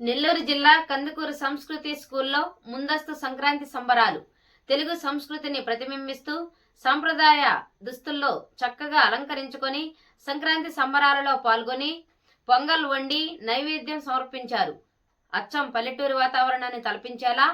నెల్లూరు జిల్లా కందుకూరు సంస్కృతి స్కూల్లో ముందస్తు సంక్రాంతి సంబరాలు. తెలుగు సంస్కృతిని ప్రతిబింబిస్తూ సంప్రదాయ దుస్తుల్లో చక్కగా అలంకరించుకొని సంక్రాంతి సంబరాలలో పాల్గొని పొంగల్ వండి నైవేద్యం సమర్పించారు. అచ్చం పల్లెటూరి వాతావరణాన్ని తలపించేలా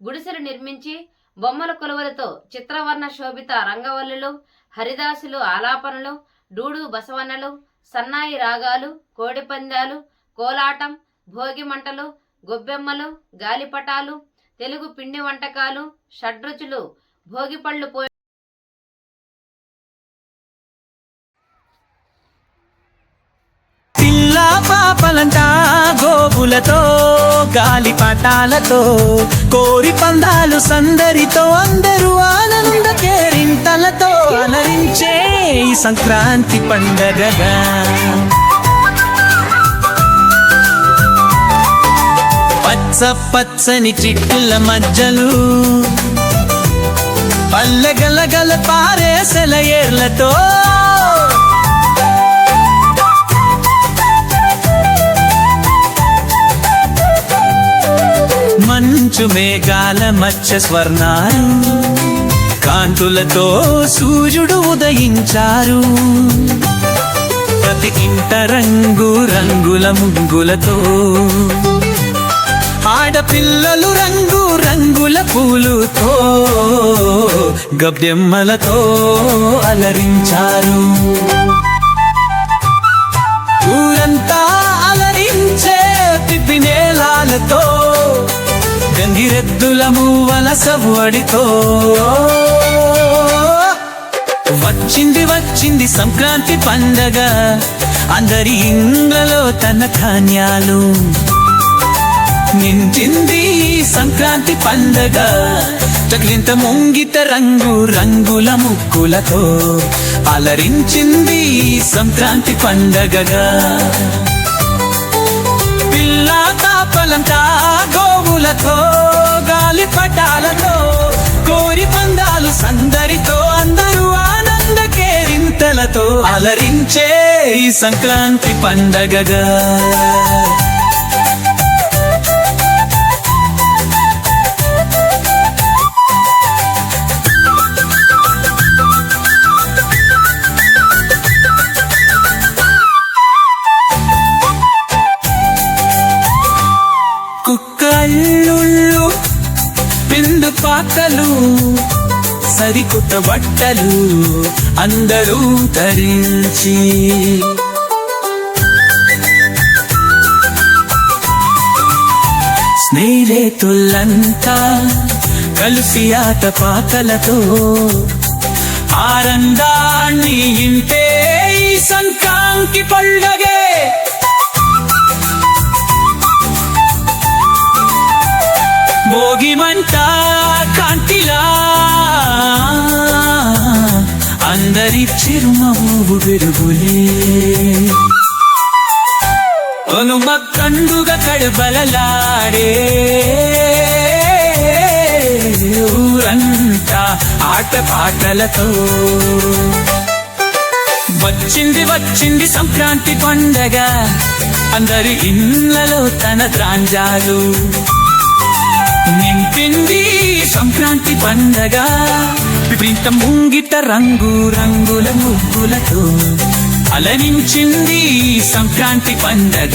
గుడిసెలు నిర్మించి బొమ్మల కొలువలతో చిత్రవర్ణ శోభిత రంగవల్లులు హరిదాసులు ఆలాపనలు డూడు బసవన్నలు సన్నాయి రాగాలు కోడిపందాలు కోలాటం భోగి మంటలు గొబ్బెమ్మలు గాలిపటాలు తెలుగు పిండి వంటకాలు షడ్రుచులు భోగిపళ్ళు పో పిల్ల పాపలంట గోపులతో గాలిపటాలతో కోరి పందాలు సందరితో అందరూ ఆనంద కేరింతలతో అలరించే ఈ సంక్రాంతి పండగగా. పచ్చ పచ్చని చిట్టుల మజ్జలు. పల్లెగలగల పారేసెల సెలయేర్లతో మంచు మేఘాల మచ్చ స్వర్ణాలు. కాంతులతో సూర్యుడు ఉదయించారు. ప్రతి ఇంట రంగు రంగుల ముగ్గులతో ఆడపిల్లలు రంగు రంగుల పూలుతో గబ్బెమ్మలతో అలరించారు. ఊరంతా అలరించే పిపినేలాలతో గంగిరెద్దుల మూవల సవ్వడితో. వచ్చింది వచ్చింది సంక్రాంతి పండగ అందరి ఇండ్లలో తన ధాన్యాలు. నించింది సంక్రాంతి పండగ. తగిలింత ముంగిత రంగు రంగుల ముక్కులతో అలరించింది సంక్రాంతి పండగగా. పిల్ల తాపలంతా గోవులతో గాలి పటాలతో కోరి పందాలు సందరితో అందరూ ఆనంద కేరింతలతో అలరించే ఈ సంక్రాంతి పండగగా. సరికొత్త బట్టలు అందరూ ధరించి. స్నేహితులంతా కలిసి ఆట పాటలతో ఆనందాన్ని ఇంటే సంక్రాంతి పండగే. భోగిమంట కాంతిలా అందరి చిరుమవ్వు వెలుగులే అనుమ కండుగ కడబలలాడే. ఊరంతా ఆట పాటలతో. వచ్చింది వచ్చింది సంక్రాంతి పండగ. అందరి ఇళ్ళలో తన త్రాంజాలు. నింపింది సంక్రాంతి పండగ. విపరీత ముంగిట రంగు రంగుల ముగ్గులతో అలరించింది సంక్రాంతి పండగ.